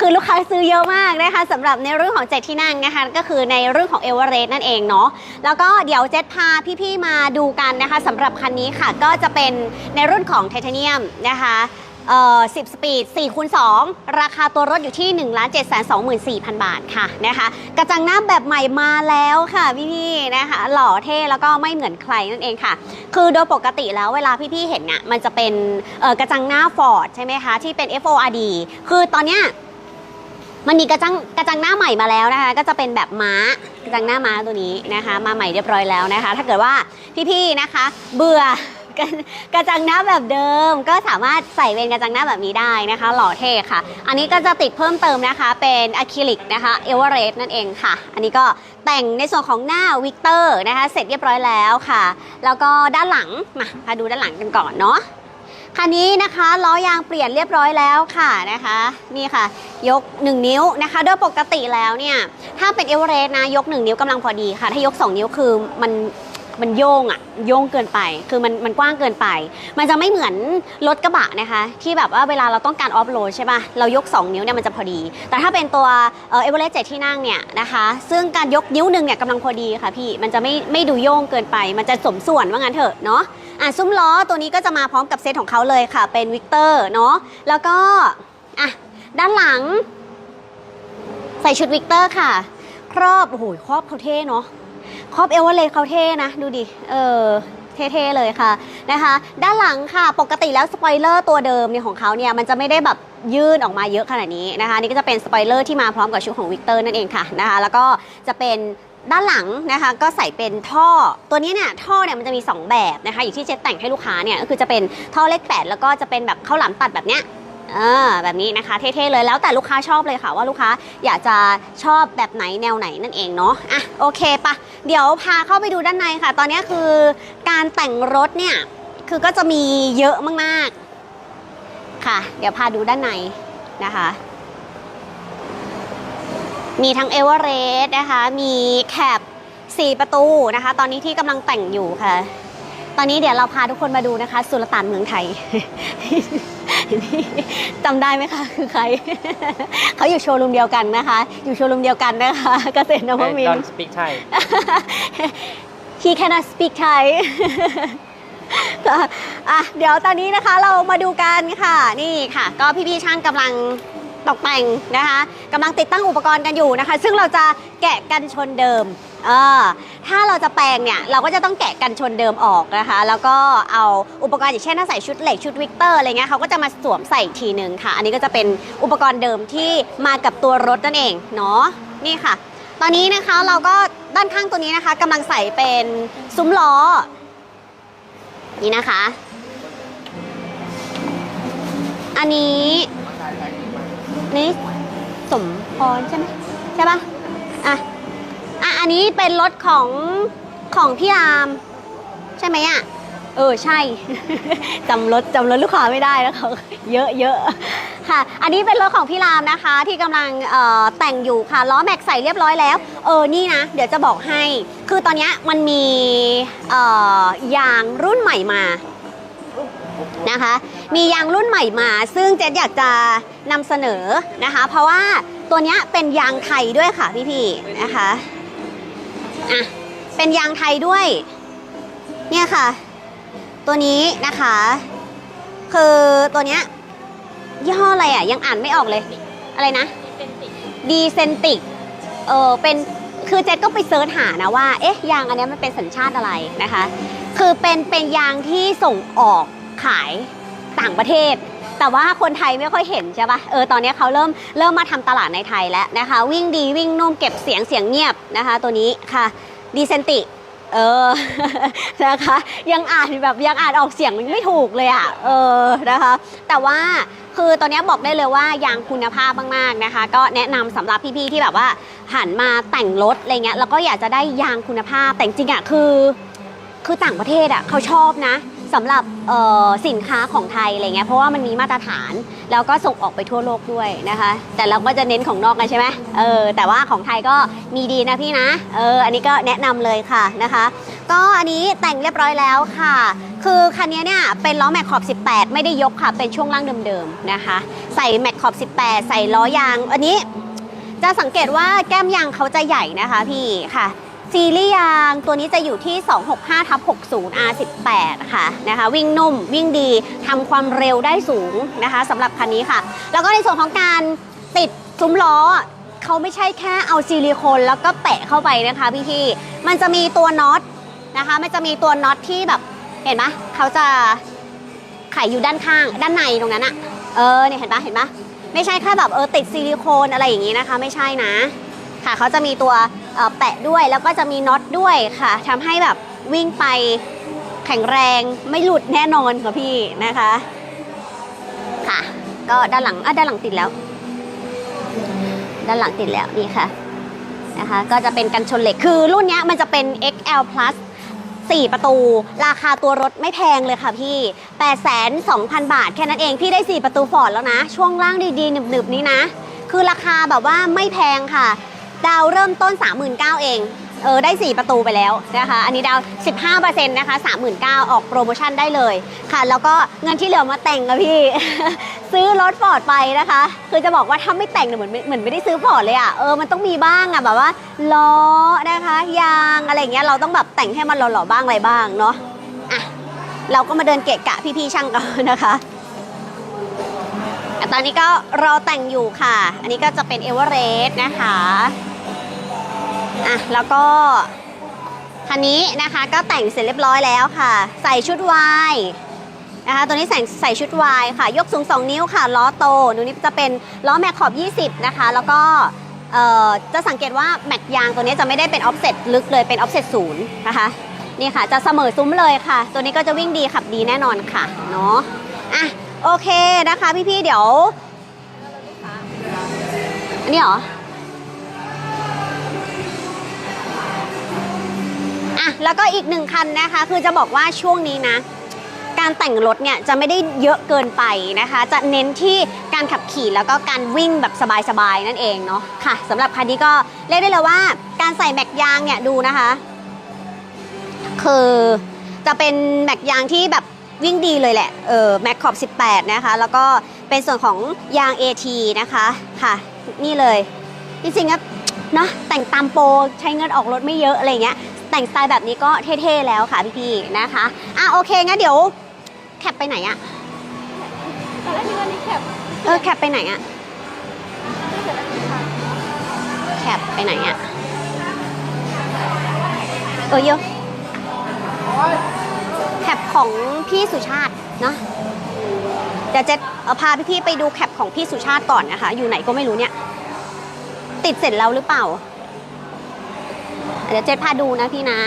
คือลูกค้าซื้อเยอะมากนะคะสำหรับในเรื่องของเจ็ดที่นั่งนะคะ ก็คือในเรื่องของเอเวอเรสต์นั่นเองเนาะแล้วก็เดี๋ยวเจ็ดพาพี่ๆมาดูกันนะคะสำหรับคันนี้ค่ะก็จะเป็นในรุ่นของไทเทเนียมนะคะเอ่อ10 สปีด4คูณ2ราคาตัวรถอยู่ที่ 1 7 2 4 0 0 0 บาทค่ะนะคะ กระจังหน้าแบบใหม่มาแล้วค่ะพี่ๆนะคะ หล่อเท่แล้วก็ไม่เหมือนใครนั่นเองค่ะ คือโดยปกติแล้วเวลาพี่ๆเห็นเนี่ยมันจะเป็นเอ่อกระจังหน้าฟอร์ดใช่ไหมคะ ที่เป็น FORD คือตอนเนี้ย มันมีกระจังกระจังหน้าใหม่มาแล้วนะคะ ก็จะเป็นแบบม้ากระจังหน้าม้าตัวนี้นะคะ มาใหม่เรียบร้อยแล้วนะคะ ถ้าเกิดว่าพี่ๆนะคะ เบื่อกระจังหน้าแบบเดิมก็สามารถใส่เป็นกระจังหน้าแบบนี้ได้นะคะ หล่อเท่ค่ะ อันนี้ก็จะติดเพิ่มเติมนะคะ เป็นอะคริลิกนะคะเอเวอเรสต์นั่นเองค่ะ อันนี้ก็แต่งในส่วนของหน้าวิกเตอร์นะคะ เสร็จเรียบร้อยแล้วค่ะ แล้วก็ด้านหลังมาพาดูด้านหลังกันก่อนเนาะ คันนี้นะคะล้อยางเปลี่ยนเรียบร้อยแล้วค่ะนะคะนี่ค่ะ ยก 1 นิ้วนะคะโดยปกติแล้วเนี่ยถ้าเป็นเอเวอเรสต์นะยก 1 นิ้วกำลังพอดีค่ะ ถ้ายก 2 นิ้วคือมัน มันโยงอะโยงเกินไป คือมันมันกว้างเกินไป มันจะไม่เหมือนรถกระบะนะคะ ที่แบบว่าเวลาเราต้องการออฟโรดใช่ป่ะเรายก 2 นิ้วเนี่ยมันจะพอดี แต่ถ้าเป็นตัวเอเวอเรสต์เจ็ดที่นั่งเนี่ยนะคะ ซึ่งการยกนิ้วหนึ่งเนี่ยกำลังพอดีค่ะพี่ มันจะไม่ไม่ดูโยงเกินไป มันจะสมส่วนว่างั้นเถอะเนาะอะซุ้มล้อตัวนี้ก็จะมาพร้อมกับเซตของเขาเลยค่ะ เป็นวิกเตอร์เนาะแล้วก็อะด้านหลัง ใส่ชุดวิกเตอร์ค่ะ ครอบโอ้โหครอบเขาเท่เนาะ ครอบเอเวอเรสเขาเท่นะ ดูดิ เออเท่ๆเลยค่ะนะคะ ด้านหลังค่ะปกติแล้วสปอยเลอร์ตัวเดิมเนี่ยของเขาเนี่ยมันจะไม่ได้แบบยื่นออกมาเยอะขนาดนี้นะคะนี่ก็จะเป็นสปอยเลอร์ที่มาพร้อมกับชุดของวิกเตอร์นั่นเองค่ะนะคะแล้วก็จะเป็นด้านหลังนะคะก็ใส่เป็นท่อตัวนี้เนี่ยท่อเนี่ยมันจะมี 2 แบบนะคะอยู่ที่เจ๊แต่งให้ลูกค้าเนี่ยก็คือจะเป็นท่อเลขแปดแล้วก็จะเป็นแบบข้าวหลามตัดแบบเนี้ย เออแบบนี้นะคะเท่ๆเลยแล้วแต่ลูกค้าชอบเลยค่ะว่าลูกค้าอยากจะชอบแบบไหนแนวไหนนั่นเองเนาะอะโอเคปะเดี๋ยวพาเข้าไปดูด้านในค่ะ ตอนนี้คือการแต่งรถเนี่ยคือก็จะมีเยอะมากๆค่ะ เดี๋ยวพาดูด้านในนะคะ มีทั้งเอเวอเรสต์นะคะ มีแคป4ประตูนะคะ ตอนนี้ที่กำลังแต่งอยู่ค่ะ ตอนนี้เดี๋ยวเราพาทุกคนมาดูนะคะ สุลต่านเมืองไทย จำได้ไหมคะ คือใคร เขาอยู่โชว์รูมเดียวกันนะคะ อยู่โชว์รูมเดียวกันนะคะเกษตรนวมินทร์ Don't speak Thai he cannot speak Thai อะเดี๋ยวตอนนี้นะคะเรามาดูกันค่ะนี่ค่ะ ก็พี่ๆช่างกำลังตกแต่งนะคะกำลังติดตั้งอุปกรณ์กันอยู่นะคะ ซึ่งเราจะแกะกันชนเดิม เออถ้าเราจะแปลงเนี่ยเราก็จะต้องแกะกันชนเดิมออกนะคะ แล้วก็เอาอุปกรณ์อย่างเช่นถ้าใส่ชุดเหล็กชุดวิกเตอร์อะไรเงี้ยเขาก็จะมาสวมใส่อีกทีหนึ่งค่ะ อันนี้ก็จะเป็นอุปกรณ์เดิมที่มากับตัวรถนั่นเองเนาะนี่ค่ะ ตอนนี้นะคะเราก็ด้านข้างตัวนี้นะคะกำลังใส่เป็นซุ้มล้อนี่นะคะ อันนี้นี่สมพรใช่ไหมใช่ปะอะ อันนี้เป็นรถของของพี่ราม ใช่ไหมอะ เออใช่ จำรถจำรถลูกค้าไม่ได้แล้วเขาเยอะเยอะค่ะ อันนี้เป็นรถของพี่รามนะคะ ที่กำลังแต่งอยู่ค่ะล้อแม็กใส่เรียบร้อยแล้ว เออนี่นะ เดี๋ยวจะบอกให้ คือตอนนี้มันมียางรุ่นใหม่มานะคะ มียางรุ่นใหม่มา ซึ่งเจ๊อยากจะนำเสนอนะคะ เพราะว่าตัวนี้เป็นยางไทยด้วยค่ะพี่ๆนะคะ อะ เป็นยางไทยด้วย เนี่ยค่ะ ตัวนี้นะคะ คือตัวเนี้ยยี่ห้ออะไรอะ ยังอ่านไม่ออกเลย อะไรนะ ดีเซนติก เออเป็น คือเจ๊ก็ไปเซิร์ชหานะว่า เอ๊ะ ยางอันเนี้ยมันเป็นสัญชาติอะไรนะคะ คือเป็น เป็นยางที่ส่งออกขายต่างประเทศ แต่ว่าคนไทยไม่ค่อยเห็นใช่ปะเออตอนนี้เขาเริ่มเริ่มมาทำตลาดในไทยแล้วนะคะ วิ่งดีวิ่งนุ่มเก็บเสียงเสียงเงียบนะคะ ตัวนี้ค่ะดีเซนติเออ นะคะ ยังอ่านแบบยังอ่านออกเสียงไม่ถูกเลยอะ เออ นะคะ แต่ว่าคือตอนนี้บอกได้เลยว่ายางคุณภาพมากๆนะคะ ก็แนะนำสำหรับพี่ๆที่แบบว่าหันมาแต่งรถอะไรเงี้ย แล้วก็อยากจะได้ยางคุณภาพ แต่จริงๆอะคือ คือต่างประเทศอะเขาชอบนะ สำหรับสินค้าของไทยอะไรเงี้ยเพราะว่ามันมีมาตรฐาน แล้วก็ส่งออกไปทั่วโลกด้วยนะคะ แต่เราก็จะเน้นของนอกกันใช่ไหมเออแต่ว่าของไทยก็มีดีนะพี่นะเอออันนี้ก็แนะนำเลยค่ะนะคะ ก็อันนี้แต่งเรียบร้อยแล้วค่ะ คือคันนี้เนี่ยเป็นล้อแม็กขอบ 18 ไม่ได้ยกค่ะเป็นช่วงล่างเดิมๆนะคะ ใส่แม็กขอบ 18 ใส่ล้อยาง อันนี้จะสังเกตว่าแก้มยางเขาจะใหญ่นะคะพี่ค่ะ ซีรีส์ยางตัวนี้จะอยู่ที่ 265ทับ60 R18 ค่ะนะคะ วิ่งนุ่มวิ่งดีทำความเร็วได้สูงนะคะสำหรับคันนี้ค่ะ แล้วก็ในส่วนของการติดซุ้มล้อเขาไม่ใช่แค่เอาซิลิโคนแล้วก็แปะเข้าไปนะคะพี่ๆมันจะมีตัวน็อตนะคะมันจะมีตัวน็อตที่แบบเห็นไหมเขาจะไขอยู่ด้านข้างด้านในตรงนั้นอะเออเนี่ยเห็นปะเห็นปะไม่ใช่แค่แบบเออติดซิลิโคนอะไรอย่างนี้นะคะ ไม่ใช่นะ ค่ะเขาจะมีตัว แปะด้วยแล้วก็จะมีน็อตด้วยค่ะทำให้แบบวิ่งไปแข็งแรงไม่หลุดแน่นอนค่ะพี่นะคะ ค่ะ ก็ด้านหลังอะด้านหลังติดแล้ว ด้านหลังติดแล้วนี่ค่ะนะคะ ก็จะเป็นกันชนเหล็กคือรุ่นนี้มันจะเป็น XL plus 4 ประตู ราคาตัวรถไม่แพงเลยค่ะพี่ 8 2 0 0 0 0บาท แค่นั้นเอง พี่ได้ 4 ประตูฟอร์ดแล้วนะ ช่วงล่างดีๆหนึบๆนี้นะ คือราคาแบบว่าไม่แพงค่ะ ดาวเริ่มต้น 39,000เองเออได้ 4 ประตูไปแล้วนะคะ อันนี้ดาว 15%นะคะ39,000ออกโปรโมชั่นได้เลยค่ะ แล้วก็เงินที่เหลือมาแต่งค่ะพี่ ซื้อรถฟอร์ดไปนะคะ คือจะบอกว่าถ้าไม่แต่งเนี่ยเหมือนเหมือนไม่ได้ซื้อฟอร์ดเลยอะเออมันต้องมีบ้างอะแบบว่าล้อนะคะยางอะไรเงี้ยเราต้องแบบแต่งให้มันหล่อๆบ้างอะไรบ้างเนาะอะเราก็มาเดินเกะกะพี่ๆช่างกันนะคะอะตอนนี้ก็รอแต่งอยู่ค่ะ อันนี้ก็จะเป็นเอเวอเรสต์นะคะ อะแล้วก็คันนี้นะคะก็แต่งเสร็จเรียบร้อยแล้วค่ะ ใส่ชุดวายนะคะตัวนี้ใส่ใส่ชุดวายค่ะ ยกสูง 2 นิ้วค่ะ ล้อโตตัวนี้จะเป็นล้อแม็กขอบ 20 นะคะ แล้วก็จะสังเกตว่าแม็กยางตัวนี้จะไม่ได้เป็นออฟเซ็ตลึกเลยเป็นออฟเซ็ตศูนย์นะคะนี่ค่ะ จะเสมอซุ้มเลยค่ะ ตัวนี้ก็จะวิ่งดีขับดีแน่นอนค่ะเนาะอะโอเคนะคะพี่ๆเดี๋ยวอันนี้เหรอ อะแล้วก็อีกหนึ่งคันนะคะ คือจะบอกว่าช่วงนี้นะ การแต่งรถเนี่ยจะไม่ได้เยอะเกินไปนะคะ จะเน้นที่การขับขี่แล้วก็การวิ่งแบบสบายๆนั่นเองเนาะค่ะสำหรับคันนี้ก็เรียกได้เลยว่าการใส่แม็กยางเนี่ยดูนะคะคือจะเป็นแม็กยางที่แบบวิ่งดีเลยแหละ เออแม็กขอบ 18 นะคะ แล้วก็เป็นส่วนของยาง AT นะคะ ค่ะ นี่เลย จริงๆก็ เนาะแต่งตามโปรใช้เงินออกรถไม่เยอะอะไรเงี้ยแต่งสไตล์แบบนี้ก็เท่ๆแล้วค่ะพี่ๆนะคะอะโอเคงั้นเดี๋ยวแคปไปไหนอะตอนแรกนึกว่านี่แคปเออแคปไปไหนอะแคปไปไหนอะเออเยอะแคปของพี่สุชาติเนาะเดี๋ยวเจะพาพี่ๆไปดูแคปของพี่สุชาติก่อนนะคะ อยู่ไหนก็ไม่รู้เนี่ย ติดเสร็จแล้วหรือเปล่า เดี๋ยวเจ๊พาดูนะพี่นะ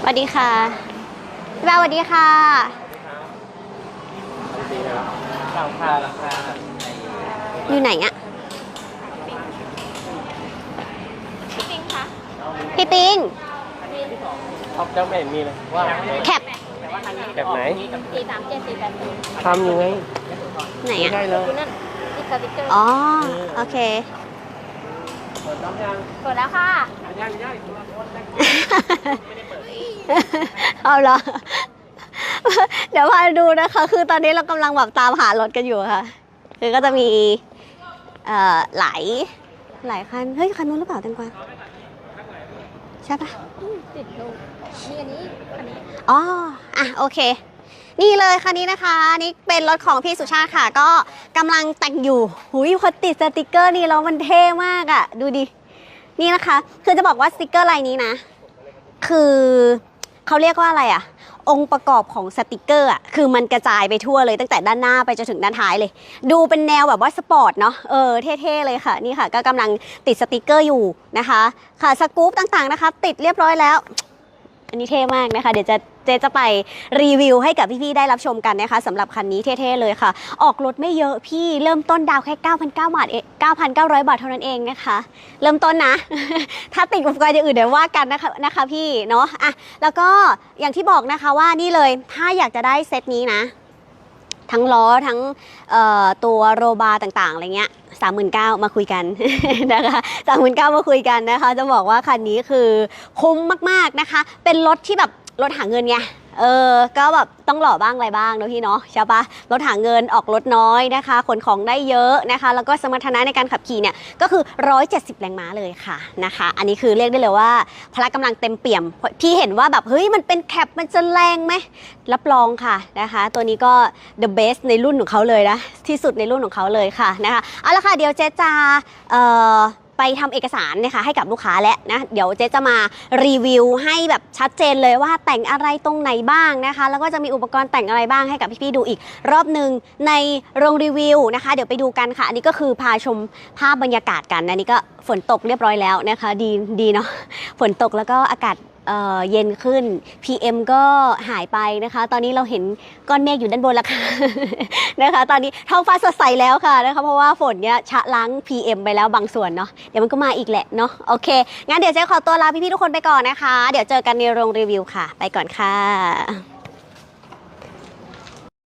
สวัสดีค่ะพี่แววสวัสดีค่ะราคาราคาอยู่ไหนอะจริงคะพี่ปิงท็อปเจ้าไม่เห็นมีเลยว่าแคปแบบไหนสี่สามเจ็ดสี่แปดศูนย์ทำยังไงไหนไม่อะได้เลยคุณนั่นติด สติ๊กเกอร์อ๋อ โอเค เปิดต้องยังเปิดแล้วค่ะยังยังคนละคนนะเอาเหรอ เดี๋ยวพาดูนะคะ คือตอนนี้เรากำลังแบบตามหารถกันอยู่ค่ะ คือก็จะมี เอ่อหลายหลายคัน เฮ้ย คันนู้นหรือเปล่าแตงกวาใช่ปะติดลูกนี่อันนี้ อันนี้ อ๋อ อะ โอเค นี่เลยคันนี้นะคะนี่เป็นรถของพี่สุชาติค่ะ ก็กำลังแต่งอยู่หุยพอติดสติกเกอร์นี่แล้วมันเท่มากอะ่ะ ดูดิ นี่นะคะ คือจะบอกว่าสติกเกอร์ลายนี้นะ คือเขาเรียกว่าอะไรอะ่ะ องค์ประกอบของสติกเกอร์อะคือมันกระจายไปทั่วเลยตั้งแต่ด้านหน้าไปจนถึงด้านท้ายเลย ดูเป็นแนวแบบว่าสปอร์ตเนาะเออเท่ๆเลยค่ะนี่ค่ะ ก็กำลังติดสติกเกอร์อยู่นะคะ ค่ะสกู๊ปต่างๆนะคะ ติดเรียบร้อยแล้ว อันนี้เท่มากนะคะ เดี๋ยวจะ เจ๊จะไปรีวิวให้กับพี่ๆได้รับชมกันนะคะสำหรับคันนี้เท่ๆเลยค่ะ ออกรถไม่เยอะพี่เริ่มต้นดาวแค่9,900บาทเอง9,900 บาทเท่านั้นเองนะคะ เริ่มต้นนะ ถ้าติดอุปกรณ์อย่างอื่นเดี๋ยวว่ากันนะคะนะคะพี่เนาะอะแล้วก็อย่างที่บอกนะคะว่านี่เลยถ้าอยากจะได้เซตนี้นะ ทั้งล้อทั้งตัวโรบาร์ต่างๆอะไรเงี้ยสามหมื่นเก้ามาคุยกันนะคะสามหมื่นเก้ามาคุยกันนะคะ จะบอกว่าคันนี้คือคุ้มมากๆนะคะ เป็นรถที่แบบ รถหาเงินไง เออ ก็แบบต้องหล่อบ้างอะไรบ้างเนอะพี่เนาะใช่ปะรถหาเงินออกรถน้อยนะคะ ขนของได้เยอะนะคะ แล้วก็สมรรถนะในการขับขี่เนี่ยก็คือ 170 แรงม้าเลยค่ะนะคะ อันนี้คือเรียกได้เลยว่า พละกำลังเต็มเปี่ยม พี่เห็นว่าแบบเฮ้ยมันเป็นแคปมันจะแรงไหม รับรองค่ะนะคะ ตัวนี้ก็ the best ในรุ่นของเขาเลยนะ ที่สุดในรุ่นของเขาเลยค่ะนะคะ เอาละค่ะเดี๋ยวเจ๊จะเอ่อ ไปทำเอกสารนะคะให้กับลูกค้าและนะเดี๋ยวเจ๊จะมารีวิวให้แบบชัดเจนเลยว่าแต่งอะไรตรงไหนบ้างนะคะ แล้วก็จะมีอุปกรณ์แต่งอะไรบ้างให้กับพี่ๆดูอีก รอบหนึ่งในโรงรีวิวนะคะ เดี๋ยวไปดูกันค่ะ อันนี้ก็คือพาชมภาพบรรยากาศกันอันนี้ก็ฝนตกเรียบร้อยแล้วนะคะ ดีดีเนาะฝนตกแล้วก็อากาศ เย็นขึ้น PM ก็หายไปนะคะ ตอนนี้เราเห็นก้อนเมฆอยู่ด้านบนแล้วค่ะนะคะ ตอนนี้ท้องฟ้าสดใสแล้วค่ะนะคะ เพราะว่าฝนเนี้ยชะล้าง PM ไปแล้วบางส่วนเนาะ เดี๋ยวมันก็มาอีกแหละเนาะ โอเค งั้นเดี๋ยวเจ๊ขอตัวลาพี่ๆทุกคนไปก่อนนะคะ เดี๋ยวเจอกันในโรงรีวิวค่ะ ไปก่อนค่ะ